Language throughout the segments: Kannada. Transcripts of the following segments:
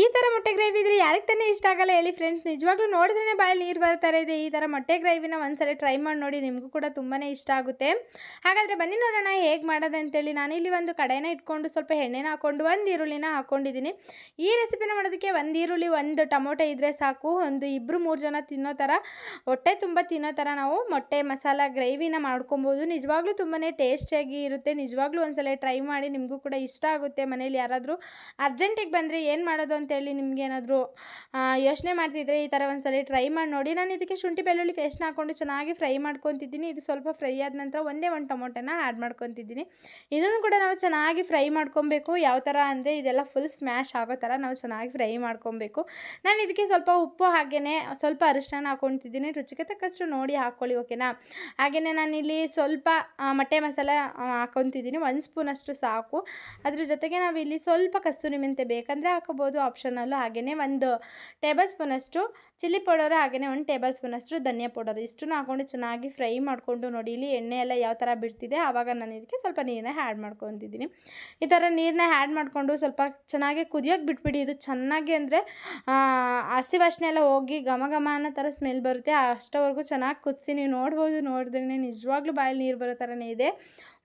ಈ ಥರ ಮೊಟ್ಟೆ ಗ್ರೇವಿ ಇದ್ರೆ ಯಾರಿಗೆ ತಾನೇ ಇಷ್ಟ ಆಗಲ್ಲ ಹೇಳಿ ಫ್ರೆಂಡ್ಸ್ ನಿಜವಾಗ್ಲೂ ನೋಡಿದ್ರೇ ಬಾಯಲ್ಲಿ ನೀರು ಬರ್ತಾರೆ ಇದೆ. ಈ ಥರ ಮೊಟ್ಟೆ ಗ್ರೇವಿನ ಒಂದ್ಸಲ ಟ್ರೈ ಮಾಡಿ ನೋಡಿ ನಿಮಗೂ ಕೂಡ ತುಂಬಾ ಇಷ್ಟ ಆಗುತ್ತೆ. ಹಾಗಾದರೆ ಬನ್ನಿ ನೋಡೋಣ ಹೇಗೆ ಮಾಡೋದು ಅಂತೇಳಿ. ನಾನಿಲ್ಲಿ ಒಂದು ಕಡೆನ ಇಟ್ಕೊಂಡು ಸ್ವಲ್ಪ ಎಣ್ಣೆನ ಹಾಕ್ಕೊಂಡು ಒಂದು ಈರುಳ್ಳಿನ ಹಾಕ್ಕೊಂಡಿದ್ದೀನಿ ಈ ರೆಸಿಪಿನ ಮಾಡೋದಕ್ಕೆ ಒಂದು ಈರುಳ್ಳಿ, ಒಂದು ಟೊಮೊಟೊ ಇದ್ದರೆ ಸಾಕು. ಒಂದು ಇಬ್ಬರು ಮೂರು ಜನ ತಿನ್ನೋ ಥರ ಹೊಟ್ಟೆ ತುಂಬ ತಿನ್ನೋ ಥರ ನಾವು ಮೊಟ್ಟೆ ಮಸಾಲ ಗ್ರೇವಿನ ಮಾಡ್ಕೊಬೋದು. ನಿಜವಾಗ್ಲೂ ತುಂಬಾ ಟೇಸ್ಟಿಯಾಗಿ ಇರುತ್ತೆ. ನಿಜವಾಗ್ಲೂ ಒಂದ್ಸಲ ಟ್ರೈ ಮಾಡಿ ನಿಮಗೂ ಕೂಡ ಇಷ್ಟ ಆಗುತ್ತೆ ಮನೇಲಿ ಯಾರಾದರೂ. ಅರ್ಜೆಂಟಿಗೆ ಬಂದರೆ ಏನು ಮಾಡೋದು ಅಂತೇಳಿ ನಿಮ್ಗೆ ಏನಾದರೂ ಯೋಚನೆ ಮಾಡ್ತಿದ್ರೆ ಈ ಥರ ಒಂದ್ಸಲ ಟ್ರೈ ಮಾಡಿ ನೋಡಿ. ನಾನು ಇದಕ್ಕೆ ಶುಂಠಿ ಬೆಳ್ಳುಳ್ಳಿ ಪೇಸ್ಟ್ನ ಹಾಕ್ಕೊಂಡು ಚೆನ್ನಾಗಿ ಫ್ರೈ ಮಾಡ್ಕೊತಿದ್ದೀನಿ. ಇದು ಸ್ವಲ್ಪ ಫ್ರೈ ಆದ ನಂತರ ಒಂದೇ ಒಂದು ಟೊಮೊಟೊನ ಆ್ಯಡ್ ಮಾಡ್ಕೊತಿದ್ದೀನಿ. ಇದನ್ನು ಕೂಡ ನಾವು ಚೆನ್ನಾಗಿ ಫ್ರೈ ಮಾಡ್ಕೊಬೇಕು. ಯಾವ ಥರ ಅಂದರೆ ಇದೆಲ್ಲ ಫುಲ್ ಸ್ಮ್ಯಾಶ್ ಆಗೋ ಥರ ನಾವು ಚೆನ್ನಾಗಿ ಫ್ರೈ ಮಾಡ್ಕೊಬೇಕು. ನಾನು ಇದಕ್ಕೆ ಸ್ವಲ್ಪ ಉಪ್ಪು ಹಾಗೆಯೇ ಸ್ವಲ್ಪ ಅರಿಶಿನ ಹಾಕೊತಿದ್ದೀನಿ. ರುಚಿಗೆ ತಕ್ಕಷ್ಟು ನೋಡಿ ಹಾಕ್ಕೊಳ್ಳಿ ಓಕೆನಾ ಹಾಗೆಯೇ ನಾನಿಲ್ಲಿ ಸ್ವಲ್ಪ ಮಟ್ಟೆ ಮೊಟ್ಟೆ ಮಸಾಲ ಹಾಕೊತಿದ್ದೀನಿ. ಒಂದು ಸ್ಪೂನಷ್ಟು ಸಾಕು. ಅದ್ರ ಜೊತೆಗೆ ನಾವು ಇಲ್ಲಿ ಸ್ವಲ್ಪ ಕಸ್ತೂರಿ ಮೆಂತೆ ಬೇಕಂದರೆ ಹಾಕೋಬೋದು ಆಪ್ಷನಲ್ಲು ಹಾಗೆಯೇ ಒಂದು ಟೇಬಲ್ ಸ್ಪೂನಷ್ಟು ಚಿಲ್ಲಿ ಪೌಡರ್ ಹಾಗೆಯೇ ಒಂದು ಟೇಬಲ್ ಸ್ಪೂನಷ್ಟು ಧನಿಯಾ ಪೌಡರ್ ಇಷ್ಟನ್ನು ಹಾಕೊಂಡು ಚೆನ್ನಾಗಿ ಫ್ರೈ ಮಾಡಿಕೊಂಡು ನೋಡಿ ಇಲ್ಲಿ ಎಣ್ಣೆ ಎಲ್ಲ ಯಾವ ಥರ ಬಿಡ್ತಿದೆ ಆವಾಗ ನಾನು ಇದಕ್ಕೆ ಸ್ವಲ್ಪ ನೀರನ್ನ ಆ್ಯಡ್ ಮಾಡ್ಕೊತಿದ್ದೀನಿ. ಈ ಥರ ನೀರನ್ನ ಆ್ಯಡ್ ಮಾಡಿಕೊಂಡು ಸ್ವಲ್ಪ ಚೆನ್ನಾಗಿ ಕುದಿಯೋಕೆ ಬಿಟ್ಬಿಡಿ. ಇದು ಚೆನ್ನಾಗಿ ಅಂದರೆ ಹಸಿ ವಾಸನೆ ಎಲ್ಲ ಹೋಗಿ ಘಮ ಘಮ ಅನ್ನೋ ಥರ ಸ್ಮೆಲ್ ಬರುತ್ತೆ. ಅಷ್ಟವರೆಗೂ ಚೆನ್ನಾಗಿ ಕುದಿಸಿ ನೀವು ನೋಡ್ಬೋದು ನೋಡಿದ್ರೆ ನಿಜವಾಗ್ಲೂ ಬಾಯಲ್ಲಿ ನೀರು ಬರೋ ಥರನೇ ಇದೆ.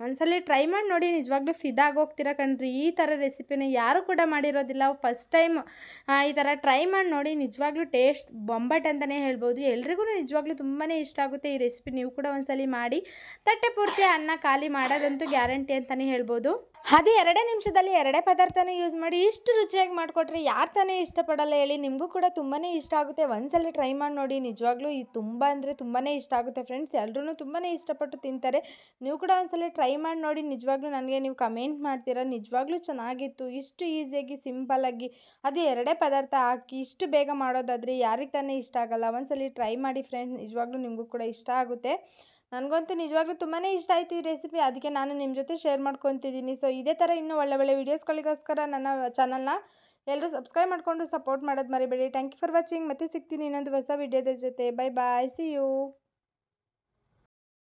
ಒಂದ್ಸಲ ಟ್ರೈ ಮಾಡಿ ನೋಡಿ, ನಿಜವಾಗ್ಲೂ ಫಿದಾಗೋಗ್ತೀರಾ ಕಣ್ರಿ. ಈ ಥರ ರೆಸಿಪಿನ ಯಾರು ಕೂಡ ಮಾಡಿರೋದಿಲ್ಲ. ಫಸ್ಟ್ ಟೈಮ್ ಈ ಥರ ಟ್ರೈ ಮಾಡಿ ನೋಡಿ, ನಿಜವಾಗ್ಲೂ ಟೇಸ್ಟ್ ಬೊಂಬಟ್ ಅಂತಲೇ ಹೇಳ್ಬೋದು. ಎಲ್ರಿಗೂ ನಿಜವಾಗ್ಲೂ ತುಂಬಾ ಇಷ್ಟ ಆಗುತ್ತೆ ಈ ರೆಸಿಪಿ ನೀವು ಕೂಡ ಒಂದ್ಸಲಿ ಮಾಡಿ. ತಟ್ಟೆ ಪೂರ್ತಿ ಅನ್ನ ಖಾಲಿ ಮಾಡೋದಂತೂ ಗ್ಯಾರಂಟಿ ಅಂತಲೇ ಹೇಳ್ಬೋದು. ಅದು ಎರಡೇ ನಿಮಿಷದಲ್ಲಿ ಎರಡೇ ಪದಾರ್ಥನ ಯೂಸ್ ಮಾಡಿ ಇಷ್ಟು ರುಚಿಯಾಗಿ ಮಾಡಿಕೊಟ್ರೆ ಯಾರು ತಾನೇ ಇಷ್ಟಪಡಲ್ಲ ಹೇಳಿ. ನಿಮಗೂ ಕೂಡ ತುಂಬಾ ಇಷ್ಟ ಆಗುತ್ತೆ. ಒಂದ್ಸಲ ಟ್ರೈ ಮಾಡಿ ನೋಡಿ. ನಿಜವಾಗ್ಲೂ ಇದು ತುಂಬ ಅಂದರೆ ತುಂಬಾ ಇಷ್ಟ ಆಗುತ್ತೆ ಫ್ರೆಂಡ್ಸ್ ಎಲ್ಲರೂ ತುಂಬಾ ಇಷ್ಟಪಟ್ಟು ತಿಂತಾರೆ. ನೀವು ಕೂಡ ಒಂದ್ಸಲ ಟ್ರೈ ಮಾಡಿ ನೋಡಿ. ನಿಜವಾಗ್ಲೂ ನನಗೆ ನೀವು ಕಮೆಂಟ್ ಮಾಡ್ತೀರಾ? ನಿಜವಾಗ್ಲೂ ಚೆನ್ನಾಗಿತ್ತು. ಇಷ್ಟು ಈಸಿಯಾಗಿ ಸಿಂಪಲ್ಲಾಗಿ ಅದು ಎರಡೇ ಪದಾರ್ಥ ಹಾಕಿ ಇಷ್ಟು ಬೇಗ ಮಾಡೋದಾದರೆ ಯಾರಿಗೆ ತಾನೇ ಇಷ್ಟ ಆಗಲ್ಲ. ಒಂದ್ಸಲ ಟ್ರೈ ಮಾಡಿ ಫ್ರೆಂಡ್ಸ್ ನಿಜವಾಗ್ಲೂ ನಿಮಗೂ ಕೂಡ ಇಷ್ಟ ಆಗುತ್ತೆ. ನನಗಂತೂ ನಿಜವಾಗ್ಲೂ ತುಂಬಾ ಇಷ್ಟ ಆಯಿತು ಈ ರೆಸಿಪಿ ಅದಕ್ಕೆ ನಾನು ನಿಮ್ಮ ಜೊತೆ ಶೇರ್ ಮಾಡ್ಕೊತಿದ್ದೀನಿ ಸೊ ಇದೇ ಥರ ಇನ್ನೂ ಒಳ್ಳೆ ಒಳ್ಳೆ ವೀಡಿಯೋಸ್ಗಳಿಗೋಸ್ಕರ ನನ್ನ ಚಾನಲ್ನ ಎಲ್ಲರೂ ಸಬ್ಸ್ಕ್ರೈಬ್ ಮಾಡಿಕೊಂಡು ಸಪೋರ್ಟ್ ಮಾಡೋದು ಮರಿಬೇಡಿ. ಥ್ಯಾಂಕ್ ಯು ಫಾರ್ ವಾಚಿಂಗ್ ಮತ್ತೆ ಸಿಗ್ತೀನಿ ಇನ್ನೊಂದು ಹೊಸ ವೀಡಿಯೋದ ಜೊತೆ. Bye bye see you